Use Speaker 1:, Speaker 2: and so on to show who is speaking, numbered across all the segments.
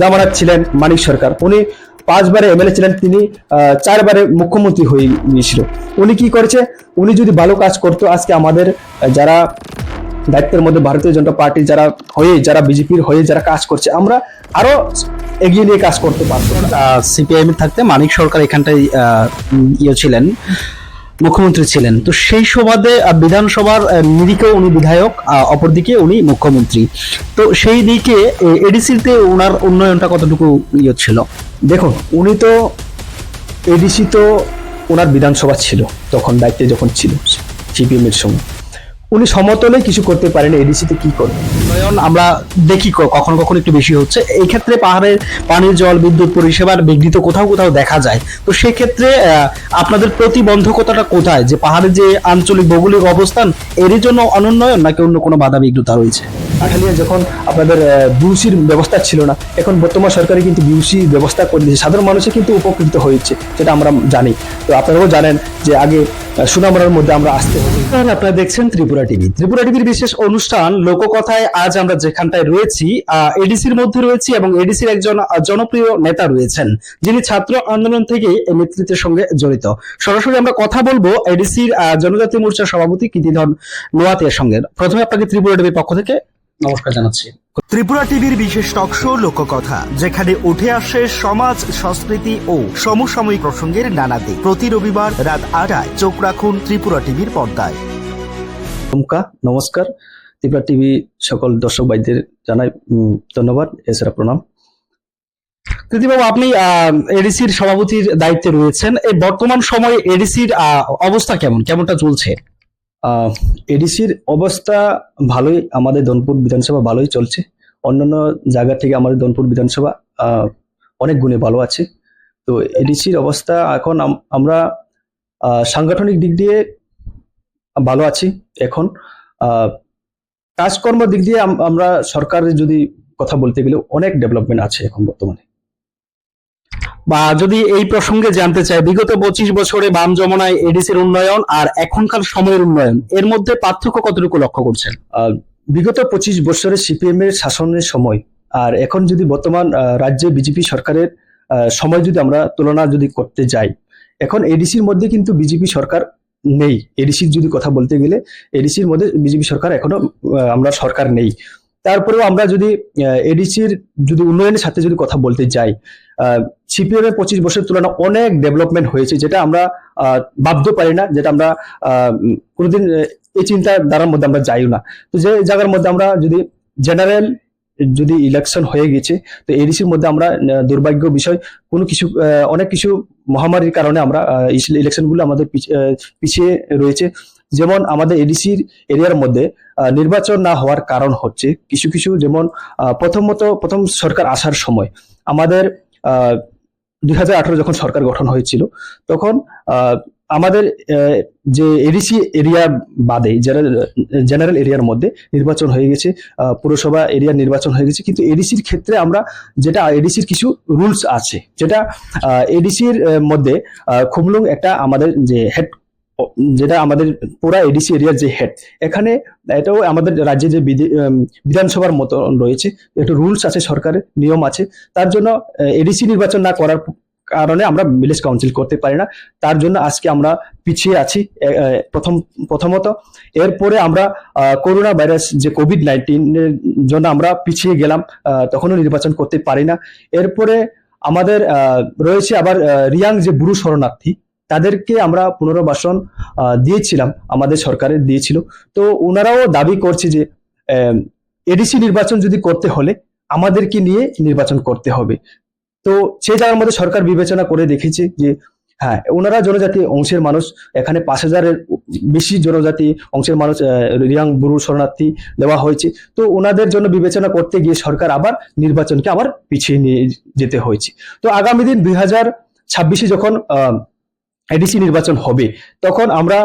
Speaker 1: জামানাত ছিলেন মানিক সরকার। উনি পাঁচবারে এমএলএ ছিলেন, তিনি চারবারে মুখ্যমন্ত্রী হয়ে গিয়েছিল। উনি কি করেছে? উনি যদি ভালো কাজ করতো, আজকে আমাদের যারা দায়িত্বের মধ্যে ভারতীয় জনতা পার্টি, যারা হয়ে, যারা বিজেপির হয়ে যারা কাজ করছে, আমরা আরও এগিয়ে নিয়ে কাজ করতে পারব।
Speaker 2: সিপিআইএম থাকতে মানিক সরকার এখানটায় ইয়ে ছিলেন। মুখ্যমন্ত্রী ছিলেন তো সেই সুবাদে বিধানসভার আহ, উনি বিধায়ক অপরদিকে উনি মুখ্যমন্ত্রী তো সেই দিকে এডিসিতে ওনার উন্নয়নটা কতটুকু ইয়ে ছিল
Speaker 1: দেখুন উনি তো এডিসি তো ওনার বিধানসভা ছিল তখন দায়িত্বে যখন ছিল সিপিএমের সময় উনি সমতলে কিছু করতে পারেন এডিসিতে কি
Speaker 2: করবে? আমরা দেখি কখনো কখনো একটু বেশি হচ্ছে। এই ক্ষেত্রে পাহাড়ের, পানির জল, বিদ্যুৎ পরিষেবার বিঘ্নিত কোথাও কোথাও দেখা যায়। তো সেক্ষেত্রে আপনাদের প্রতিবন্ধকতাটা কোথায়? যে পাহাড়ের যে আঞ্চলিক ভৌগোলিক অবস্থান, এরই জন্য অনুন্নয়ন নাকি অন্য কোনো বাধা বিঘ্নতা রয়েছে?
Speaker 1: আঠালিয়া যখন আপনাদের বিউসির ব্যবস্থা ছিল না, এখন বর্তমান সরকারে কিন্তু বিউসি ব্যবস্থা করে দিয়েছে। সাধারণ মানুষে কিন্তু উপকৃত হয়েছে যেটা আমরা জানি। তো আপনারাও জানেন যে আগে সুনামরার মধ্যে আমরা আসতে হবে
Speaker 2: আপনারা দেখছেন ত্রিপুরা টিভি। ত্রিপুরা টিভির বিশেষ অনুষ্ঠান, লোককথায় আজ আমরা যেখানটায় রয়েছি এডিসির মধ্যে রয়েছি এবং এডিসির একজন জনপ্রিয় নেতা রয়েছেন। যিনি ছাত্র আন্দোলন থেকে নেতৃত্বের সঙ্গে জড়িত। সরাসরি আমরা কথা বলব এডিসির জনজাতি মোর্চার সভাপতি কীর্তিধন নোয়াতের সঙ্গে। প্রথমে আপনাকে ত্রিপুরা টিভির পক্ষ থেকে নমস্কার জানাচ্ছি।
Speaker 3: ত্রিপুরা টিভির বিশেষ টক শো লোককথা যেখানে উঠে আসে সমাজ সংস্কৃতি ও সমসাময়িক প্রসঙ্গের নানা দিক। প্রতি রবিবার রাত আটায় চোখ রাখুন ত্রিপুরা টিভির পর্দায়।
Speaker 1: নমস্কার। ত্রিপুরা টিভি সকল দর্শক ভাইদের জানাই উম, ধন্যবাদ। এছাড়া প্রণাম।
Speaker 2: কৃতিবাবু আপনি এডিসির সভাপতির দায়িত্বে রয়েছেন। এই বর্তমান সময়ে এডিসির অবস্থা কেমন? কেমনটা চলছে?
Speaker 1: এডিসির অবস্থা ভালোই, আমাদের দনপুর বিধানসভা ভালোই চলছে। অন্যান্য জায়গা থেকে আমাদের দনপুর বিধানসভা অনেক গুণে ভালো আছে। তো এডিসির অবস্থা এখন আম- আমরা সাংগঠনিক দিক দিয়ে ভালো আছি এখন। কাজকর্ম দিক দিয়ে আমরা সরকারের যদি কথা বলতে গেলে অনেক ডেভেলপমেন্ট আছে এখন বর্তমানে।
Speaker 2: বা যদি এই প্রসঙ্গে জানতে চাই, বিগত পঁচিশ বছরে বাম জমানায় এডিসির উন্নয়ন আর এখনকার সময়ের উন্নয়ন, এর মধ্যে পার্থক্য কতটুকু লক্ষ্য করছেন?
Speaker 1: বিগত পঁচিশ বছরে সিপিএম এর শাসনের সময় আর এখন যদি বর্তমান রাজ্যে বিজেপি সরকারের সময় যদি আমরা তুলনা যদি করতে যাই, এখন এডিসির মধ্যে কিন্তু বিজেপি সরকার নেই। এডিসির যদি কথা বলতে গেলে এডিসির মধ্যে বিজেপি সরকার এখনও আমরা সরকার নেই। তারপরেও আমরা যদি এডিসির যদি উন্নয়নের সাথে যদি কথা বলতে যাই সিপিএম এর পঁচিশ বছরের তুলনায় অনেক ডেভেলপমেন্ট হয়েছে, যেটা আমরা ভাবতে পারি না, যেটা আমরা কোনোদিন এই চিন্তা ধারার মধ্যে আমরা যাইও না। তো যে জায়গার মধ্যে আমরা যদি জেনারেল যদি ইলেকশন হয়ে গেছে, তো এডিসির মধ্যে আমরা দুর্ভাগ্য বিষয়, কোনো কিছু অনেক কিছু মহামারীর কারণে আমরা ইলেকশনগুলো আমাদের পিছ- পিছিয়ে রয়েছে। যেমন আমাদের এডিসির এরিয়ার মধ্যে নির্বাচন না হওয়ার কারণ হচ্ছে কিছু কিছু, যেমন প্রথমত, প্রথম সরকার আসার সময় আমাদের দুই যখন সরকার গঠন হয়েছিল, তখন আমাদের যে এডিসি এরিয়া বাদে জেনারেল এরিয়ার মধ্যে নির্বাচন হয়ে গেছে পুরসভা এরিয়ার নির্বাচন হয়ে গেছে, কিন্তু এডিসির ক্ষেত্রে আমরা যেটা, এডিসির কিছু রুলস আছে, যেটা এডিসির মধ্যে খুবলুং একটা আমাদের যে হেড যেটা আমাদের পুরা এডিসি এরিয়ার যে হেড এখানে এটাও আমাদের রাজ্যে যে বিধি- বিধানসভার মতো রয়েছে, একটু রুলস আছে, সরকারের নিয়ম আছে, তার জন্য এডিসি নির্বাচন না করার কারণে আমরা ভিলেজ কাউন্সিল করতে পারি না, তার জন্য আজকে আমরা পিছিয়ে আছি প্রথম, প্রথমত। এরপরে আমরা করোনা ভাইরাস যে কোভিড নাইন্টিনের জন্য আমরা পিছিয়ে গেলাম তখনও নির্বাচন করতে পারি না। এরপরে আমাদের রয়েছে আবার রিয়াং যে বুড়ো শরণার্থী তাদেরকে আমরা পুনর্বাসন দিয়েছিলাম, আমাদের সরকারের দিয়েছিল। তো ওনারাও দাবি করছে যে এডিসি নির্বাচন যদি করতে হলে আমাদেরকে নিয়ে নির্বাচন করতে হবে। তো সেই জায়গার মধ্যে সরকার বিবেচনা করে দেখেছে যে হ্যাঁ ওনারা জনজাতি অংশের মানুষ, এখানে পাঁচ হাজারের বেশি জনজাতি অংশের মানুষ রিয়াং বুরু শরণার্থী দেওয়া হয়েছে। তো ওনাদের জন্য বিবেচনা করতে গিয়ে সরকার আবার নির্বাচনকে আবার পিছিয়ে নিয়ে যেতে হয়েছে। তো আগামী দিন দুই হাজার ছাব্বিশে যখন এডিসি নির্বাচন হবে তখন আমরা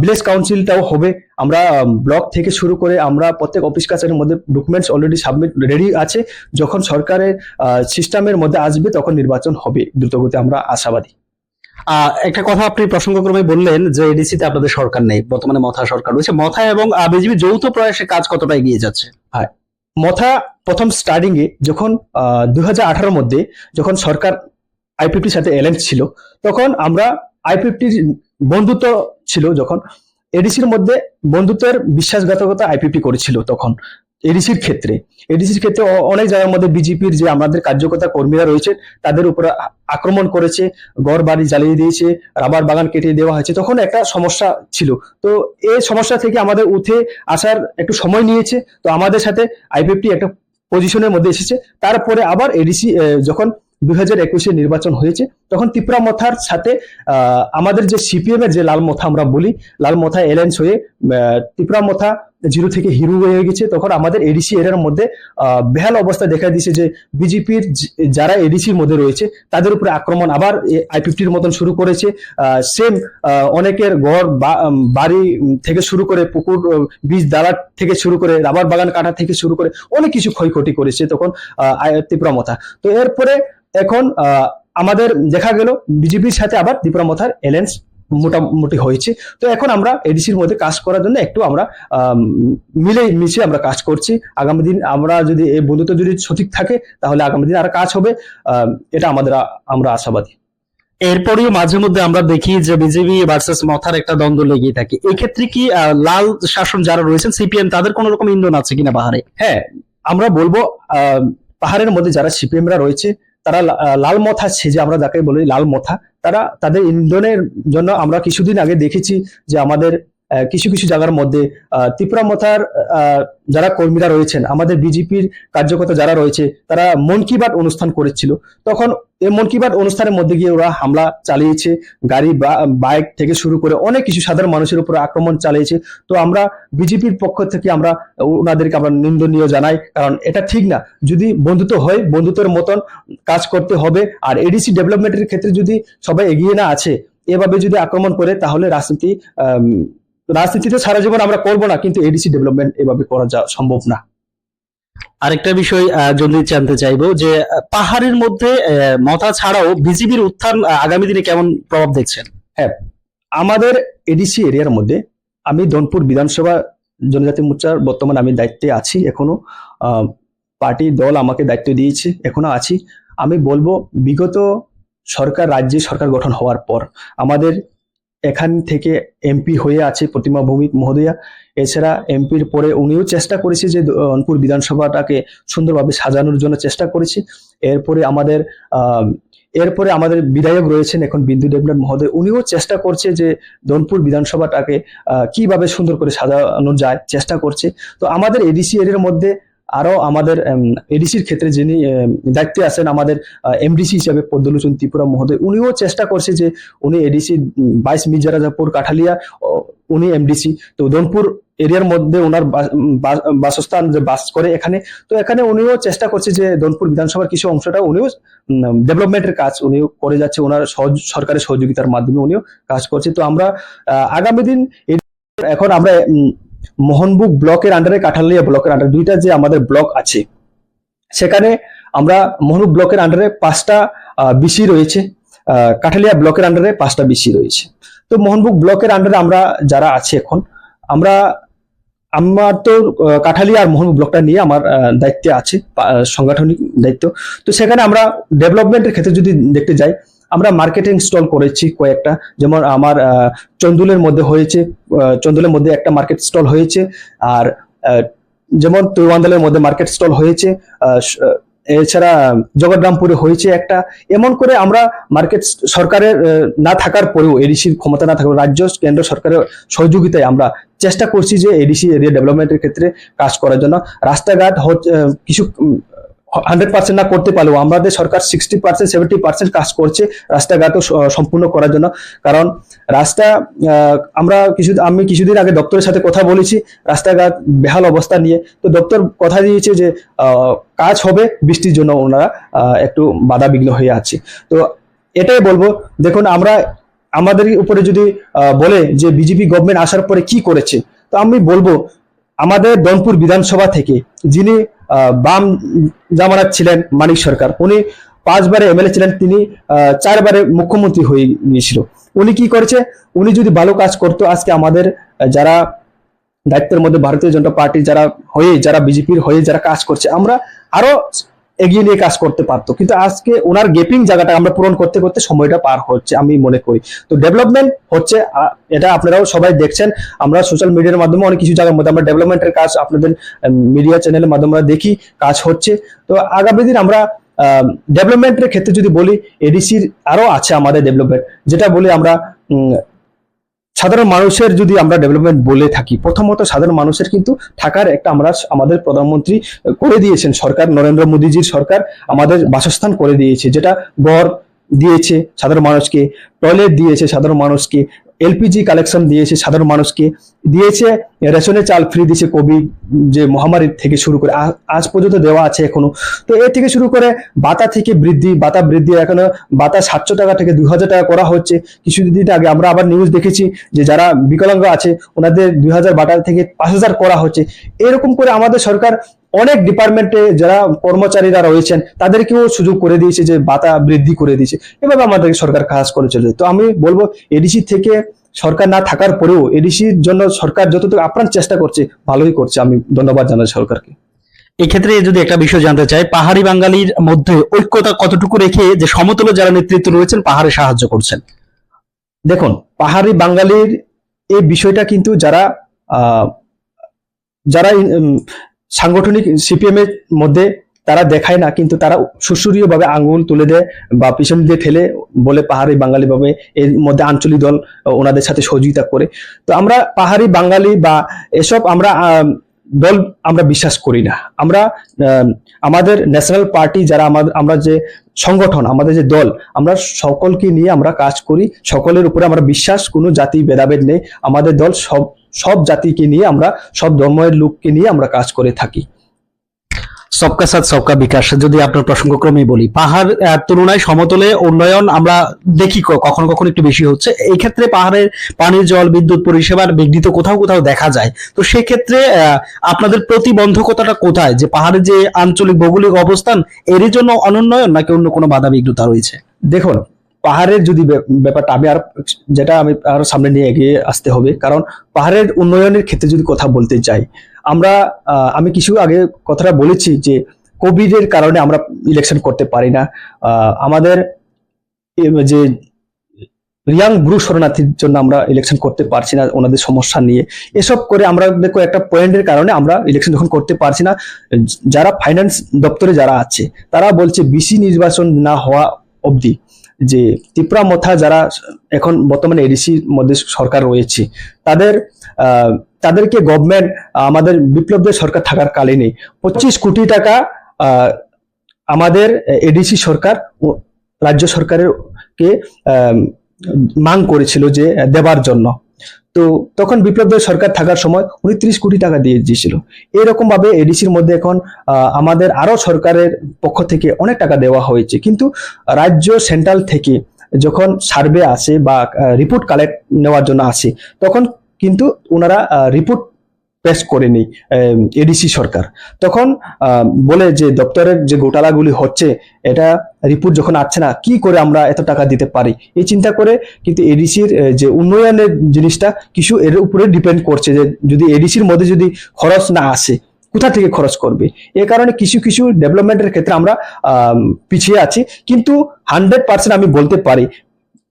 Speaker 1: ভিলেজ কাউন্সিলটাও হবে। আমরা ব্লক থেকে শুরু করে আমরা প্রত্যেক অফিস কাছারির মধ্যে ডকুমেন্টস অলরেডি সাবমিট রেডি আছে। যখন সরকারের সিস্টেমের মধ্যে আসবে তখন নির্বাচন হবে। দ্রুতগতি আমরা আশাবাদী।
Speaker 2: একটা কথা আপনি প্রসঙ্গক্রমে বললেন যে এডিসিতে আপনাদের সরকার নেই। বর্তমানে মথা সরকার রয়েছে। মথা এবং বিজেপি যৌথ প্রয়াসে কাজ কতটা এগিয়ে যাচ্ছে? হ্যাঁ।
Speaker 1: মথা প্রথম স্টার্টিং এ যখন আঠারোর মধ্যে যখন সরকার আইপিপির সাথে অ্যালায়েন্স ছিল তখন আমরা আইপিপির বন্ধুত্ব ছিল যখন। এডিসির মধ্যে বন্ধুত্বের বিশ্বাসঘাতকতা আইপিপি করেছিল তখন এডিসির ক্ষেত্রে। এডিসির ক্ষেত্রে অনেক জায়গার মধ্যে বিজেপির যে আমাদের কার্যকর্তা কর্মীরা রয়েছে, তাদের উপর আক্রমণ করেছে, ঘর বাড়ি জ্বালিয়ে দিয়েছে, রাবার বাগান কেটে দেওয়া হয়েছে, তখন একটা সমস্যা ছিল। তো এই সমস্যা থেকে আমাদের উঠে আসার একটু সময় নিয়েছে, তো আমাদের সাথে আইপিএফটি একটা পজিশনের মধ্যে এসেছে। তারপরে আবার এডিসি যখন দুই একুশে নির্বাচন হয়েছে, তখন ত্রিপুরা মথার সাথে আমাদের যে সিপিএম এর যে লাল মথা আমরা বলি, লাল মথা অ্যালায়েন্স হয়ে ত্রিপুরা মথা জিরো থেকে হিরো হয়ে গেছে, তখন আমাদের এডিসি এরিয়ার মধ্যে বেহাল অবস্থা দেখা দিয়েছে যে বিজেপির যারা এডিসির মধ্যে রয়েছে, তাদের উপরে আক্রমণ আবার আই ফিফটির মতন শুরু করেছে সেম অনেকের ঘর বাড়ি থেকে শুরু করে পুকুর বীজ দালা থেকে শুরু করে রাবার বাগান কাটা থেকে শুরু করে অনেক কিছু ক্ষয়ক্ষতি করেছে তখন মথা। তো এরপরে এখন আহ, আমাদের দেখা গেল বিজেপির সাথে আবার ত্রিপুরা মথার এলায়েন্স মোটামুটি হয়েছে। তো এখন আমরা এডিসির মধ্যে কাজ করার জন্য একটু আমরা আম, মিলে মিশে আমরা কাজ করছি। আগামী দিন আমরা যদি এই বন্ধুত্ব যদি সঠিক থাকে তাহলে আগামী দিন আর কাজ হবে। এটা আমাদের আমরা আশাবাদী।
Speaker 2: এরপরেও মাঝে মধ্যে আমরা দেখি যে বিজেপি ভার্সেস মথার একটা দ্বন্দ্ব লেগেই থাকে। এক্ষেত্রে কি লাল শাসন যারা রয়েছেন সিপিএম তাদের কোন রকম ইন্ধন আছে কিনা পাহাড়ে?
Speaker 1: হ্যাঁ আমরা বলব আহ, পাহাড়ের মধ্যে যারা সিপিএমরা রয়েছে তারা লাল মথা সেজে আমরা যাকে বলি লাল মথা, তারা তাদের ইন্ধনের জন্য আমরা কিছুদিন আগে দেখেছি যে আমাদের কিছু কিছু জায়গার মধ্যে ত্রিপুরা মথার যারা কর্মীরা রয়েছেন, আমাদের বিজেপির কার্যকর্তা যারা রয়েছে, তারা মন কি বাত অনুষ্ঠান করেছিল। তখন এই মন কি বাত অনুষ্ঠানের মধ্যে গিয়ে ওরা হামলা চালিয়েছে, গাড়ি বাইক থেকে শুরু করে অনেক কিছু সাধারণ মানুষের উপর আক্রমণ চালিয়েছে। তো আমরা বিজেপির পক্ষ থেকে আমরা ওনাদেরকে আমরা নিন্দনীয় জানাই, কারণ এটা ঠিক না। যদি বন্ধুত্ব হয়, বন্ধুত্বের মতন কাজ করতে হবে, আর এডিসি ডেভেলপমেন্টের ক্ষেত্রে যদি সবাই এগিয়ে না আছে, এভাবে যদি আক্রমণ করে, তাহলে রাজনীতি রাজনীতিতে সারা জীবন আমরা করব না কিন্তু এডিসি ডেভেলপমেন্ট এভাবে করা যা সম্ভব না।
Speaker 2: আরেকটা বিষয় যদি জানতে চাইব যে পাহাড়ের মধ্যে মতা ছাড়াও বিজেপির উত্থান আগামী দিনে কেমন প্রভাব দেখছেন?
Speaker 1: হ্যাঁ আমাদের এডিসি এরিয়ার মধ্যে আমি দনপুর বিধানসভা জনজাতি মোর্চার বর্তমানে আমি দায়িত্বে আছি এখনও। পার্টি দল আমাকে দায়িত্ব দিয়েছে এখনও আছি। আমি বলব বিগত সরকার রাজ্যে সরকার গঠন হওয়ার পর আমাদের এখান থেকে এমপি হয়ে আছে প্রতিমা ভৌমিক মহোদয়া। এছাড়া এমপির পরে উনিও চেষ্টা করেছে যে দনপুর বিধানসভাটাকে সুন্দরভাবে সাজানোর জন্য চেষ্টা করেছে। এরপরে আমাদের এরপরে আমাদের বিধায়ক রয়েছেন এখন বিন্দু দেবনাথ মহোদয়। উনিও চেষ্টা করছে যে দনপুর বিধানসভাটাকে কীভাবে সুন্দর করে সাজানো যায়, চেষ্টা করছে। তো আমাদের এডিসি এর মধ্যে আরও আমাদের এডিসির ক্ষেত্রে যিনি দায়িত্বে আছেন আমাদের এমডিসি হিসাবে পদ্মলোচন ত্রিপুরা মহোদয়, উনিও চেষ্টা করছে যে উনি এডিসি বাইশ মির্জারাজাপুর কাঠালিয়া উনি এমডিসি তো দনপুর এরিয়ার মধ্যে ওনার বাসস্থান যে বাস করে এখানে, তো এখানে উনিও চেষ্টা করছে যে দনপুর বিধানসভার কিছু অংশটা উনিও ডেভেলপমেন্টের কাজ উনিও করে যাচ্ছে ওনার সরকারের সহযোগিতার মাধ্যমে উনিও কাজ করছে। তো আমরা আগামী দিন এখন আমরা মোহনবুক ব্লকের আন্ডারে কাঠালিয়া ব্লকের আন্ডারে দুইটা যে আমাদের ব্লক আছে, সেখানে আমরা মোহনবুক ব্লকের আন্ডারে পাঁচটা বিসি রয়েছে কাঠালিয়া ব্লকের আন্ডারে পাঁচটা বিসি রয়েছে। তো মোহনবুক ব্লকের আন্ডারে আমরা যারা আছে এখন, আমরা, আমার তো কাঠালিয়া আর মোহনবুক ব্লকটা নিয়ে আমার দায়িত্বে আছে সাংগঠনিক দায়িত্ব। তো সেখানে আমরা ডেভেলপমেন্টের ক্ষেত্রে যদি দেখতে যাই আমরা মার্কেটিং স্টল করেছি কয়েকটা। যেমন আমার চন্দুলের মধ্যে হয়েছে চন্দুলের মধ্যে একটা মার্কেট স্টল হয়েছে আর যেমন তৈওয়ান্দালের মধ্যে মার্কেট স্টল হয়েছে এছাড়া জগৎরামপুরে হয়েছে একটা। এমন করে আমরা মার্কেট সরকারের না থাকার পরেও এডিসির ক্ষমতা না থাকার রাজ্য কেন্দ্র সরকারের সহযোগিতায় আমরা চেষ্টা করছি যে এডিসি এরিয়া ডেভেলপমেন্টের ক্ষেত্রে কাজ করার জন্য। রাস্তাঘাট হচ্ছে, কিছু হান্ড্রেড পার্সেন্ট না করতে পারলেও আমাদের সরকার সিক্সটি পার্সেন্ট সেভেন্টি পার্সেন্ট কাজ করছে রাস্তাঘাটও সম্পূর্ণ করার জন্য। কারণ রাস্তা আমরা কিছু, আমি কিছুদিন আগে দপ্তরের সাথে কথা বলেছি রাস্তাঘাট বেহাল অবস্থা নিয়ে। তো দপ্তর কথা দিয়েছে যে কাজ হবে বৃষ্টির জন্য ওনারা একটু বাধা বিঘ্ন হয়ে আছে। তো এটাই বলব, দেখুন আমরা, আমাদের উপরে যদি বলে যে বিজেপি গভর্নমেন্ট আসার পরে কি করেছে, তো আমি বলব আমাদের দনপুর বিধানসভা থেকে যিনি বাম জামানাত ছিলেন মানিক সরকার, উনি পাঁচবারে এমএলএ ছিলেন, তিনি চারবারে মুখ্যমন্ত্রী হয়ে গিয়েছিল। উনি কি করেছে? উনি যদি ভালো কাজ করতো, আজকে আমাদের যারা দায়িত্বের মধ্যে ভারতীয় জনতা পার্টি, যারা হয়ে, যারা বিজেপির হয়ে যারা কাজ করছে, আমরা আরও এগিয়ে নিয়ে কাজ করতে পারতো। কিন্তু আজকে ওনার গেপিং জায়গাটা আমরা পূরণ করতে করতে সময়টা পার হচ্ছে আমি মনে করি। তো ডেভেলপমেন্ট হচ্ছে এটা আপনারাও সবাই দেখছেন। আমরা সোশ্যাল মিডিয়ার মাধ্যমে অনেক কিছু জায়গার মধ্যে, আমরা ডেভেলপমেন্টের কাজ আপনাদের মিডিয়া চ্যানেলের মাধ্যমে আমরা দেখি, কাজ হচ্ছে। তো আগামী দিন আমরা ডেভেলপমেন্টের ক্ষেত্রে যদি বলি এডিসির আরও আছে আমাদের ডেভেলপমেন্ট যেটা বলি আমরা সাধারণ মানুষের যদি আমরা ডেভেলপমেন্ট বলে থাকি, প্রথমত সাধারণ মানুষের কিন্তু থাকার একটা আমরা আমাদের প্রধানমন্ত্রী করে দিয়েছেন সরকার, নরেন্দ্র মোদীজির সরকার আমাদের বাসস্থান করে দিয়েছে, যেটা গড় দিয়েছে সাধারণ মানুষকে টয়লেট দিয়েছে সাধারণ মানুষকে এলপিজি কালেকশন দিয়েছে সাধারণ মানুষকে। দিয়েছে, রেশনের চাল ফ্রি দিয়েছে কোভিড যে মহামারী থেকে শুরু করে। আজ পর্যন্ত দেওয়া আছে এখনও। তো এ থেকে শুরু করে বাতা থেকে বৃদ্ধি, বাতা বৃদ্ধি, এখনও বাতা সাতশো টাকা থেকে দুই হাজার টাকা করা হচ্ছে। কিছুদিন আগে আমরা আবার নিউজ দেখেছি যে যারা বিকলাঙ্গ আছে, ওনাদের দুই হাজার বাটা থেকে পাঁচ হাজার করা হচ্ছে। এরকম করে আমাদের সরকার অনেক ডিপার্টমেন্টে যারা কর্মচারীরা রয়েছেন তাদেরকেও সুযোগ করে দিয়েছে যে বাতা বৃদ্ধি করে দিয়েছে। এভাবে আমাদের সরকার কাজ করে চলেছে। তো আমি বলব এডিসি থেকে সরকার না থাকার পরেও এডিসির জন্য সরকার যতটুকু আপ্রাণ চেষ্টা করছে ভালোই করছে। আমি ধন্যবাদ জানাই সরকারকে।
Speaker 2: এক্ষেত্রে যদি একটা বিষয় জানতে চাই পাহাড়ি বাঙালির মধ্যে ঐক্যতা কতটুকু রেখে যে সমতল যারা নেতৃত্ব রয়েছেন পাহাড়ে সাহায্য করছেন?
Speaker 1: দেখুন পাহাড়ি বাঙালির এই বিষয়টা কিন্তু যারা আহ, যারা সাংগঠনিক সিপিএম এর মধ্যে তারা দেখায় না, কিন্তু তারা সুসুরীয় ভাবে আঙ্গুল তুলে দেয় বা পিছন দিয়ে ফেলে বলে পাহাড়ি বাঙালি ভাবে এর মধ্যে আঞ্চলিক দল ওনাদের সাথে সহযোগিতা করে। তো আমরা পাহাড়ি বাঙালি বা এসব আমরা দল আমরা বিশ্বাস করি না। আমরা আমাদের ন্যাশনাল পার্টি যারা আমাদের, আমরা যে সংগঠন, আমাদের যে দল, আমরা সকলকে নিয়ে আমরা কাজ করি। সকলের উপরে আমরা বিশ্বাস, কোনো জাতি ভেদাভেদ নেই। আমাদের দল সব সব জাতিকে নিয়ে আমরা, সব ধর্মের লোককে নিয়ে আমরা কাজ করে থাকি।
Speaker 2: সবকা সাথ, সবকা বিকাশ, যদি আপনার প্রসঙ্গক্রমে বলি। পাহাড় তুলনায় সমতলে উন্নয়ন আমরা দেখি কখনো কখনো একটু বেশি হচ্ছে। এই ক্ষেত্রে পাহাড়ের পানির জল, বিদ্যুৎ পরিষেবার বিঘ্নিত কোথাও কোথাও দেখা যায়। তো সেক্ষেত্রে আপনাদের প্রতিবন্ধকতাটা কোথায়? যে পাহাড়ের যে আঞ্চলিক ভৌগোলিক অবস্থান, এরই জন্য অনুন্নয়ন নাকি অন্য কোনো বাধা বিঘ্নতা রয়েছে?
Speaker 1: দেখুন, পাহাড়ের যদি ব্যাপারটা আমি আর যেটা আমি আরও সামনে নিয়ে এগিয়ে আসতে হবে, কারণ পাহাড়ের উন্নয়নের ক্ষেত্রে যদি কথা বলতে চাই আমরা আমি কিছু আগে কথাটা বলেছি যে কোভিডের কারণে আমরা ইলেকশন করতে পারি না। আমাদের যে রিয়াং ব্রু শরণার্থীর জন্য আমরা ইলেকশন করতে পারছি না, ওনাদের সমস্যা নিয়ে। এসব করে আমরা দেখো একটা পয়েন্টের কারণে আমরা ইলেকশন যখন করতে পারছি না, যারা ফাইন্যান্স দপ্তরে যারা আছে, তারা বলছে বিসি নির্বাচন না হওয়া অবধি যে ত্রিপুরা মথা যারা এখন বর্তমানে এডিসির মধ্যে সরকার রয়েছে, তাদের তাদেরকে গভর্নমেন্ট আমাদের বিপ্লবদের সরকার থাকার কালীনে পঁচিশ কোটি টাকা আমাদের এডিসি সরকার রাজ্য সরকারের কে আহ, মাং করেছিল যে দেবার জন্য। তো তখন বিপ্লবদের সরকার থাকার সময় উনি ত্রিশ কোটি টাকা দিয়ে দিয়েছিল। এরকম ভাবে এডিসির মধ্যে এখন আমাদের আরও সরকারের পক্ষ থেকে অনেক টাকা দেওয়া হয়েছে। কিন্তু রাজ্য সেন্ট্রাল থেকে যখন সার্ভে আসে বা রিপোর্ট কালেক্ট নেওয়ার জন্য আসে তখন কিন্তু ওনারা রিপোর্ট পেশ করেনি এডিসি সরকার। তখন বলে যে দপ্তরের যে গোটালাগুলি হচ্ছে, এটা রিপোর্ট যখন আসছে না, কি করে আমরা এত টাকা দিতে পারি? এই চিন্তা করে কিন্তু এডিসির যে উন্নয়নের জিনিসটা, কিছু এর উপরে ডিপেন্ড করছে যে যদি এডিসির মধ্যে যদি খরচ না আসে, কোথা থেকে খরচ করবে? এ কারণে কিছু কিছু ডেভেলপমেন্টের ক্ষেত্রে আমরা পিছিয়ে আছি। কিন্তু হান্ড্রেড পার্সেন্ট আমি বলতে পারি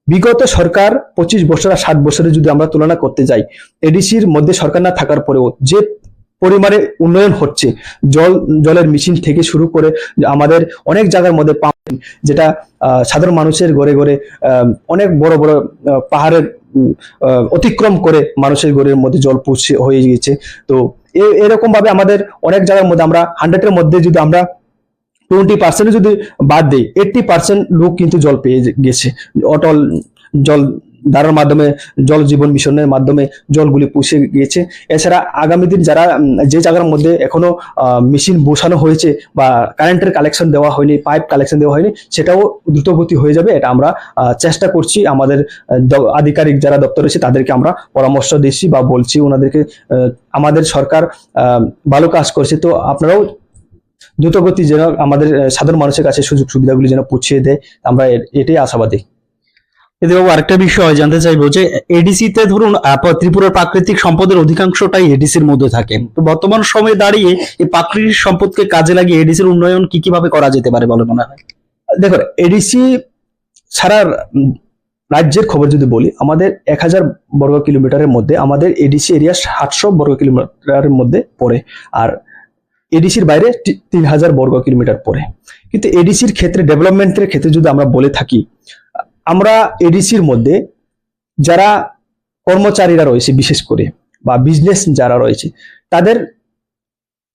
Speaker 1: বিগত সরকার পঁচিশ বছর আর ষাট বছরে যদি আমরা তুলনা করতে যাই, এডিসির মধ্যে সরকার না থাকার পরেও যে পরিমাণে উন্নয়ন হচ্ছে, জল, জলের মেশিন থেকে শুরু করে আমাদের অনেক জায়গার মধ্যে পাম্প যেটা সাধারণ মানুষের ঘরে ঘরে অনেক বড় বড় পাহাড়ের অতিক্রম করে মানুষের ঘরের মধ্যে জল পৌঁছে হয়ে গিয়েছে। তো এরকম ভাবে আমাদের অনেক জায়গার মধ্যে আমরা হান্ড্রেডের মধ্যে যদি আমরা টোয়েন্টি পার্সেন্ট যদি বাদ দেয় এইটটি পার্সেন্ট লোক কিন্তু জল পেয়ে গেছে। অটল জল ধারার মাধ্যমে, জল জীবন মিশনের মাধ্যমে জলগুলি পুষে গিয়েছে। এছাড়া আগামী দিন যারা যে জায়গার মধ্যে এখনও মেশিন বসানো হয়েছে বা কারেন্টের কালেকশন দেওয়া হয়নি পাইপ কালেকশন দেওয়া হয়নি, সেটাও দ্রুতগতি হয়ে যাবে, এটা আমরা চেষ্টা করছি। আমাদের আধিকারিক যারা দপ্তর রয়েছে তাদেরকে আমরা পরামর্শ দিচ্ছি বা বলছি ওনাদেরকে আমাদের সরকার ভালো কাজ করছে। তো আপনারাও দ্রুতগতি যেন আমাদের সাধারণ মানুষের কাছে সুযোগ সুবিধাগুলি যেন পৌঁছিয়ে দেয় আমরা এটাই আশাবাদী।
Speaker 2: বাবু আরেকটা বিষয় জানতে চাইব যে এডিসি তে ধরুন ত্রিপুরার প্রাকৃতিক সম্পদের অধিকাংশটাই এডিসির মধ্যে থাকে। তো বর্তমান সময়ে দাঁড়িয়ে এই প্রাকৃতিক সম্পদকে কাজে লাগিয়ে এডিসির উন্নয়ন কি কীভাবে করা যেতে পারে বলে মনে হয়?
Speaker 1: দেখুন এডিসি সারা রাজ্যের খবর যদি বলি আমাদের এক হাজার বর্গ কিলোমিটারের মধ্যে আমাদের এডিসি এরিয়া সাতশো বর্গ কিলোমিটারের মধ্যে পড়ে। আর এডিসির বাইরে তিন হাজার বর্গ কিলোমিটার পরে। কিন্তু এডিসির ক্ষেত্রে ডেভেলপমেন্টের ক্ষেত্রে যদি আমরা বলে থাকি, আমরা এডিসির মধ্যে যারা কর্মচারীরা রয়েছে, বিশেষ করে, বা বিজনেস যারা রয়েছে, তাদের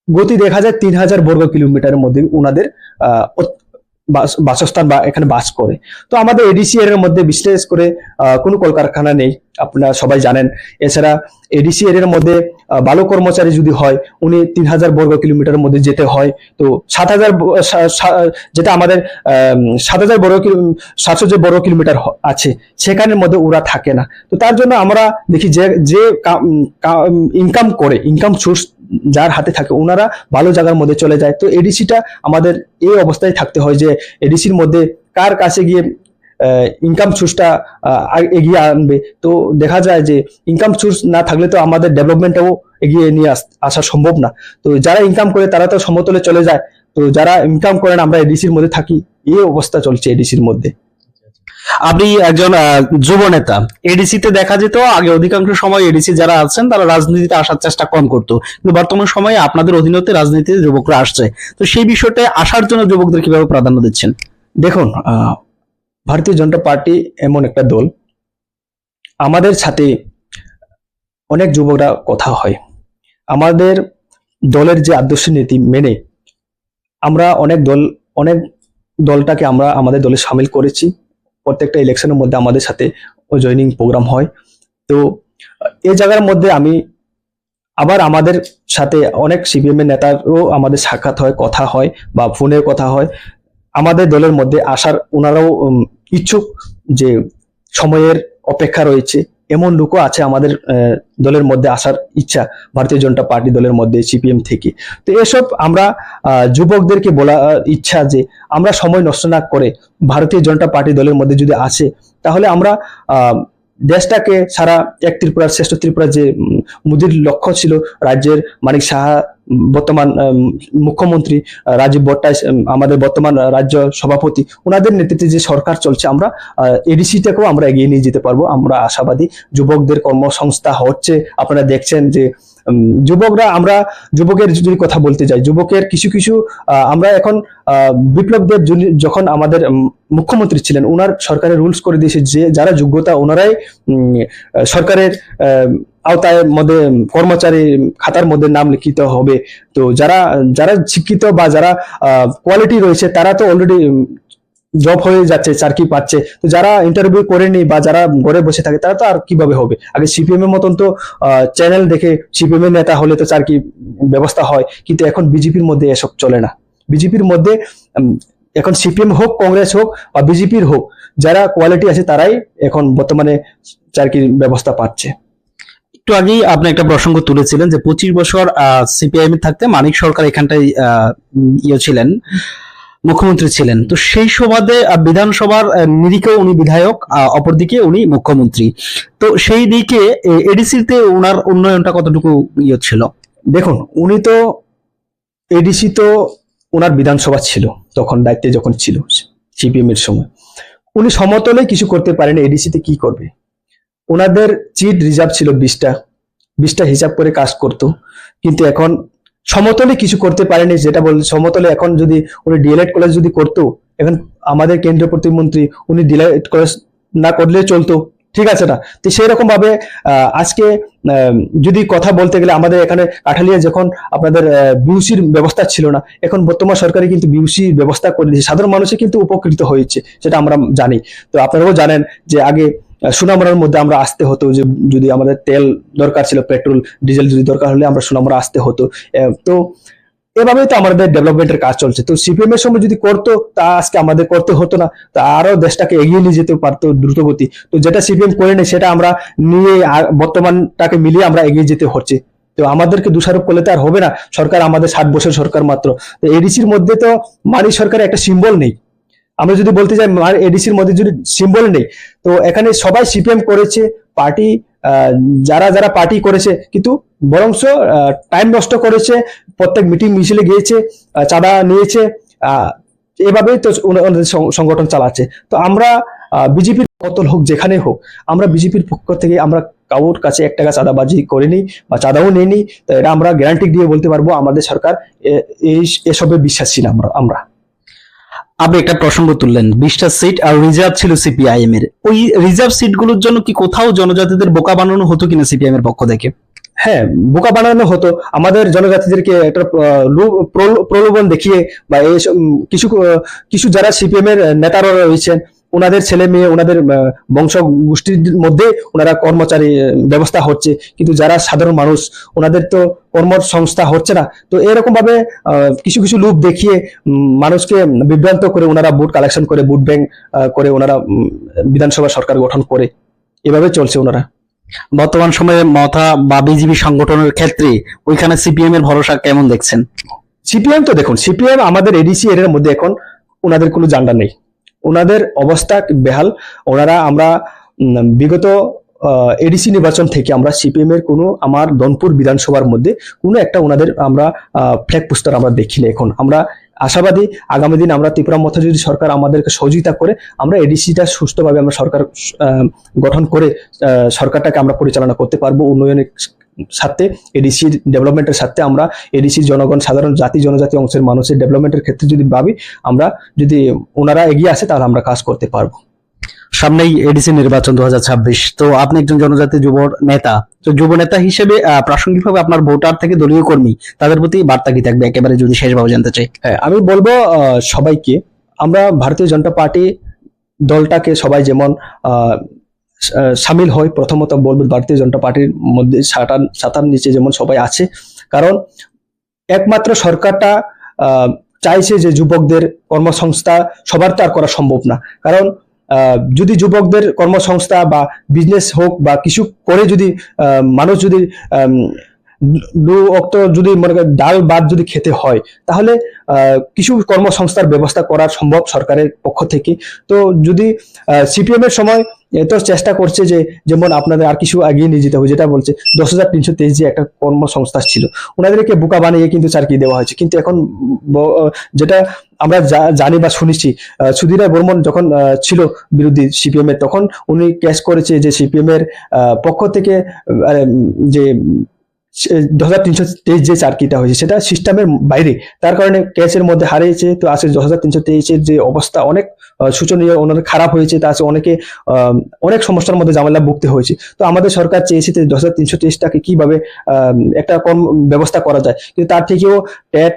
Speaker 1: গতি দেখা যায় তিন হাজার বর্গ কিলোমিটারের মধ্যে ওনাদের বাসস্থান বা এখানে বাস করে। তো আমাদের এডিসি এর মধ্যে বিশেষ করে কোনো কলকারখানা নেই, আপনারা সবাই জানেন। এছাড়া এডিসি এর মধ্যে ভালো কর্মচারী যদি হয়, উনি তিন হাজার বর্গ কিলোমিটারের মধ্যে যেতে হয়। তো সাত হাজার যেটা আমাদের সাত হাজার বর্গ সাতশো যে বর্গ কিলোমিটার আছে, সেখানের মধ্যে ওরা থাকে না। তো তার জন্য আমরা দেখি যে যে ইনকাম করে ইনকাম সোর্স যার হাতে থাকে ওনারা ভালো জায়গার মধ্যে চলে যায়। তো এডিসিটা আমাদের এই অবস্থায় থাকতে হয় যে এডিসির মধ্যে কার কাছে গিয়ে ইনকাম সোর্সটা এগিয়ে আনবে। তো দেখা যায় যে ইনকাম সোর্স না থাকলে তো আমাদের ডেভেলপমেন্টটাও এগিয়ে নিয়ে আস- সম্ভব না। তো যারা ইনকাম করে তারা তো সমতলে চলে যায়। তো যারা ইনকাম করেন আমরা এডিসির মধ্যে থাকি। এই অবস্থা চলছে এডিসির মধ্যে।
Speaker 2: আপনি একজন যুব নেতা এডিসি তে দেখা যেত, আগে অধিকাংশ সময় এডিসি যারা আছেন, তারা রাজনীতিতে আসার চেষ্টা কম করতো। কিন্তু বর্তমান সময়ে আপনাদের অধীনতে রাজনীতিতে যুবকরা আসছে। তো সেই বিষয়টা আসার জন্য যুবকদের কীভাবে প্রাধান্য দিচ্ছেন?
Speaker 1: দেখুন ভারতীয় জনতা পার্টি এমন একটা দল। আমাদের সাথে অনেক যুবকরা কথা হয়। আমাদের দলের যে আদর্শ নীতি মেনে আমরা অনেক দল, অনেক দলটাকে আমরা আমাদের দলে সামিল করেছি। প্রত্যেকটা ইলেকশনের মধ্যে আমাদের সাথে জয়নিং প্রোগ্রাম হয়। তো এই জায়গার মধ্যে আমি আবার আমাদের সাথে অনেক সিপিএম এর নেতারও আমাদের সাক্ষাৎ হয়, কথা হয় বা ফোনে কথা হয়। আমাদের দলের মধ্যে আসার ওনারাও ইচ্ছুক যে সময়ের অপেক্ষা রয়েছে। এমন লোকও আছে আমাদের দলের মধ্যে আসার ইচ্ছা, ভারতীয় জনতা পার্টি দলের মধ্যে, সিপিএম থেকে। তো এসব আমরা যুবকদেরকে বলা ইচ্ছা যে আমরা সময় নষ্ট না করে ভারতীয় জনতা পার্টি দলের মধ্যে যদি আসে, তাহলে আমরা দেশটাকে সারা এক ত্রিপুরার, শ্রেষ্ঠ ত্রিপুরা যে মোদির লক্ষ্য ছিল রাজ্যের মানিক সাহা, বর্তমান মুখ্যমন্ত্রী রাজীব ভট্টাচ আমাদের বর্তমান রাজ্য সভাপতি। ওনাদের নেতৃত্বে যে সরকার চলছে, আমরা এডিসিটাকেও আমরা এগিয়ে নিয়ে যেতে পারব। আমরা আশাবাদী যুবকদের কর্মসংস্থা হচ্ছে। আপনারা দেখছেন যে যুবকরা, আমরা যুবকের যদি কথা বলতে যাই, যুবকের কিছু কিছু আমরা এখন বিপ্লব দেব যখন আমাদের মুখ্যমন্ত্রী ছিলেন ওনার সরকারের রুলস করে দিয়েছে যে, যারা যোগ্যতা, ওনারাই সরকারের আওতায় মধ্যে কর্মচারী খাতার মধ্যে নাম লিখিত হবে। তো যারা যারা শিক্ষিত বা যারা কোয়ালিটি রয়েছে, তারা তো অলরেডি জব হয়ে যাচ্ছে, চাকরি পাচ্ছে। তো যারা ইন্টারভিউ করেনি বা যারা ঘরে বসে থাকে, তারা তো আর কীভাবে হবে? আগে সিপিএম এর মতন তো চ্যানেল দেখে সিপিএম এর নেতা হলে তো চাকরি ব্যবস্থা হয়, কিন্তু এখন বিজেপির মধ্যে এসব চলে না। বিজেপির মধ্যে এখন সিপিএম হোক কংগ্রেস হোক বা বিজেপির হোক, যারা কোয়ালিটি আছে, তারাই এখন বর্তমানে চাকরির ব্যবস্থা পাচ্ছে।
Speaker 2: একটু আগেই আপনি একটা প্রসঙ্গ তুলেছিলেন যে পঁচিশ বছর সিপিআইএম থাকতে মানিক সরকার এখানটায় ইয়ে ছিলেন মুখ্যমন্ত্রী ছিলেন। তো সেই সুবাদে বিধানসভার আহ, নিরিখেও উনি বিধায়ক অপরদিকে উনি মুখ্যমন্ত্রী। তো সেই দিকে এডিসিতে ওনার উন্নয়নটা কতটুকু ইয়ে ছিল?
Speaker 1: দেখুন উনি তো এডিসি তো ওনার বিধানসভা ছিল তখন দায়িত্বে যখন ছিল সিপিএম এর সময়। উনি সমতলে কিছু করতে পারেন এডিসিতে কি করবে? ওনাদের চিট রিজার্ভ ছিল বিশটা। বিশটা হিসাব করে কাজ করতো। কিন্তু এখন সমতলে কিছু করতে পারেনি, যেটা বল সমতলে এখন যদি উনি ডিএলএড কলেজ যদি করতো এখন আমাদের কেন্দ্রীয় প্রতিমন্ত্রী উনি ডিএলএড কলেজ না করলে চলতো, ঠিক আছে না? তো সেই রকম ভাবে আজকে যদি কথা বলতে গেলে আমাদের এখানে কাঠালিয়া যখন আপনাদের বিউসির ব্যবস্থা ছিল না, এখন বর্তমান সরকারে কিন্তু বিউসি ব্যবস্থা করে দিয়েছে সাধারণ মানুষে কিন্তু উপকৃত হয়েছে, সেটা আমরা জানি। তো আপনারাও জানেন যে আগে আহ, সুনামুড়ার মধ্যে আমরা আসতে হতো যে যদি আমাদের তেল দরকার ছিল পেট্রোল ডিজেল যদি দরকার হলে আমরা সুনামরা আসতে হতো। তো এভাবেই তো আমাদের ডেভেলপমেন্টের কাজ চলছে। তো সিপিএম এর সময় যদি করতো তা আজকে আমাদের করতে হতো না। তা আরও দেশটাকে এগিয়ে নিয়ে যেতে পারতো দ্রুতগতি। তো যেটা সিপিএম করে নেই সেটা আমরা নিয়ে বর্তমানটাকে মিলিয়ে আমরা এগিয়ে যেতে হচ্ছে। তো আমাদেরকে দোষারোপ করলে তো আর হবে না। সরকার আমাদের ষাট বছর সরকার মাত্র। তো এডিসির মধ্যে তো মানি সরকারের একটা সিম্বল নেই। আমরা যদি বলতে যাই এডিসির মধ্যে যদি সিম্বল নেই, তো এখানে সবাই সিপিএম করেছে পার্টি যারা যারা পার্টি করেছে, কিন্তু বরংশ টাইম নষ্ট করেছে, প্রত্যেক মিটিং মিছিলে গিয়েছে চাঁদা নিয়েছে এভাবেই তো ওনাদের সংগঠন চালাচ্ছে। তো আমরা বিজেপির পতন হোক, যেখানে হোক, আমরা বিজেপির পক্ষ থেকে আমরা কাউর কাছে এক টাকা চাঁদাবাজি করিনি বা চাঁদাও নেইনি, তো এটা আমরা গ্যারান্টি দিয়ে বলতে পারব, আমাদের সরকার এই এসবে বিশ্বাসী না আমরা আমরা।
Speaker 2: আপনি একটা প্রসঙ্গ তুললেন। বিশটা সিট আর রিজার্ভ ছিল সিপিআইএম এর। ওই রিজার্ভ সিটগুলোর জন্য কি কোথাও জনজাতিদের বোকা বানানো হতো কিনা সিপিআইএম এর পক্ষ থেকে?
Speaker 1: হ্যাঁ বোকা বানানো হতো। আমাদের জনজাতিদেরকে একটা লোভ- প্রলো- প্রলোভন দেখিয়ে বা কিছু কিছু যারা সিপিএম এর নেতারা রয়েছেন ওনাদের ছেলে মেয়ে ওনাদের বংশ গোষ্ঠীর মধ্যে ওনারা কর্মচারী ব্যবস্থা হচ্ছে। কিন্তু যারা সাধারণ মানুষ ওনাদের তো কর্মসংস্থা হচ্ছে না। তো এরকম ভাবে কিছু কিছু লোভ দেখিয়ে মানুষকে বিভ্রান্ত করে ওনারা ভোট কালেকশন করে ভোট ব্যাংক করে ওনারা বিধানসভা সরকার গঠন করে। এভাবে চলছে ওনারা
Speaker 2: বর্তমান সময়ে মথা বা বিজেপি সংগঠনের ক্ষেত্রে ওইখানে সিপিএম এর ভরসা কেমন দেখছেন?
Speaker 1: সিপিএম তো দেখুন সিপিএম আমাদের এডিসি এর মধ্যে এখন ওনাদের কোনো জান্ডা নেই। ওনাদের অবস্থা বেহাল। ওনারা আমরা বিগত এডিসি নির্বাচন থেকে আমরা সিপিএম এর কোনো, আমার দনপুর বিধানসভার মধ্যে কোনো একটা ওনাদের আমরা ফ্ল্যাগ পোস্টার আমরা দেখি না এখন। আমরা আশাবাদী আগামী দিন আমরা ত্রিপুরা মথা যদি সরকার আমাদেরকে সহযোগিতা করে, আমরা এডিসিটা সুস্থভাবে আমরা সরকার গঠন করে সরকারটাকে আমরা পরিচালনা করতে পারব উন্নয়নের সাথে এডিসি ডেভেলপমেন্টের সাথে আমরা এডিসি জনগণ, সাধারণ জাতি, জনজাতি অংশের মানুষের ডেভেলপমেন্টের ক্ষেত্রে যদি ভাবি, আমরা যদি ওনারা এগিয়ে আসে তাহলে আমরা কাজ করতে পারব।
Speaker 2: সামনেই এডিসি নির্বাচন দুহাজার ছাব্বিশ। তো আপনি একজন জনজাতি যুব নেতা, তো যুব নেতা হিসেবে প্রাসঙ্গিকভাবে আপনার ভোটার থেকে দলীয় কর্মী, তাদের প্রতি বার্তা কি থাকবে? একেবারে যদি শেষভাবে জানতে চাই।
Speaker 1: হ্যাঁ আমি বলব সবাইকে, আমরা ভারতীয় জনতা পার্টি দলটাকে সবাই যেমন সামিল হয় প্রথমত বলব ভারতীয় জনতা পার্টির মধ্যে সাতার সাতার নিচে যেমন সবাই আছে। কারণ একমাত্র সরকারটা চাইছে যে যুবকদের কর্মসংস্থা সবার তো আর করা সম্ভব না। কারণ যদি যুবকদের কর্মসংস্থা বা বিজনেস হোক বা কিছু করে যদি মানুষ যদি দু অক্ত যদি মনে করেন ডাল ভাত যদি খেতে হয়, তাহলে কিছু কর্মসংস্থার ব্যবস্থা করা সম্ভব সরকারের পক্ষ থেকে। তো যদি সিপিএম এর সময় এত চেষ্টা করছে যে যেমন আপনাদের আর কিছু এগিয়ে নিয়ে যেতে হবে, যেটা বলছে দশ হাজার তিনশো তেইশ যে একটা কর্মসংস্থা ছিল, ওনাদেরকে বোকা বানিয়ে কিন্তু চাকরি দেওয়া হয়েছে। কিন্তু এখন যেটা আমরা জানি বা শুনেছি সুধীর বর্মন যখন ছিল বিরোধী সিপিএম এর, তখন উনি ক্যাশ করেছে যে সিপিএম এর পক্ষ থেকে যে দশ হাজার তিনশো তেইশ যে চাকরিটা হয়েছে, সেটা সিস্টেমের বাইরে। তার কারণে ক্যাশের মধ্যে হারিয়েছে, তো আছে দশ হাজার তিনশো তেইশের যে অবস্থা অনেক সূচনীয় ওনাদের খারাপ হয়েছে, তা আছে অনেকে অনেক সমস্যার মধ্যে ঝামেলা ভুগতে হয়েছে। তো আমাদের সরকার চেয়েছে যে দশ হাজার তিনশো তেইশটাকে কীভাবে একটা কর্ম ব্যবস্থা করা যায়। কিন্তু তার থেকেও ট্যাট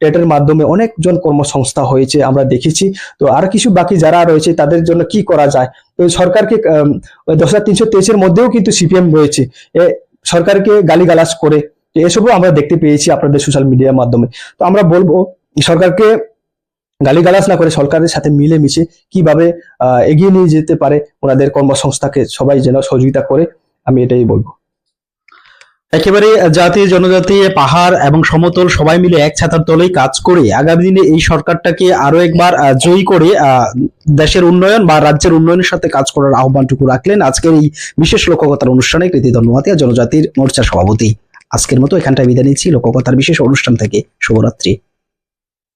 Speaker 1: টেটের মাধ্যমে অনেকজন কর্মসংস্থা হয়েছে, আমরা দেখেছি। তো আর কিছু বাকি যারা রয়েছে, তাদের জন্য কি করা যায়? তো সরকারকে দশ হাজার তিনশো তেইশের মধ্যেও কিন্তু সিপিএম রয়েছে। সরকারকে গালিগালাজ করে এসবও আমরা দেখতে পেয়েছি আপনাদের সোশ্যাল মিডিয়ার মাধ্যমে। তো আমরা বলব, সরকারকে গালিগালাজ না করে সরকারের সাথে মিলে মিশে কীভাবে এগিয়ে নিয়ে যেতে পারে ওনাদের কর্মসংস্থাকে সবাই যেন সহযোগিতা করে, আমি এটাই বলব।
Speaker 2: একেবারে জাতি, জনজাতি, পাহাড় এবং সমতল সবাই মিলে এক ছাতার তলেই কাজ করে আগামী দিনে এই সরকারটাকে আরও একবার জয়ী করে দেশের উন্নয়ন বা রাজ্যের উন্নয়নের সাথে কাজ করার আহ্বানটুকু রাখলেন আজকের এই বিশেষ লোককথার অনুষ্ঠানে কৃতি ধন্যবাদ জনজাতির মোর্চা সভাপতি। আজকের মতো এখানটায় বিদায় নিচ্ছি। লোককথার বিশেষ অনুষ্ঠান থেকে শুভরাত্রি।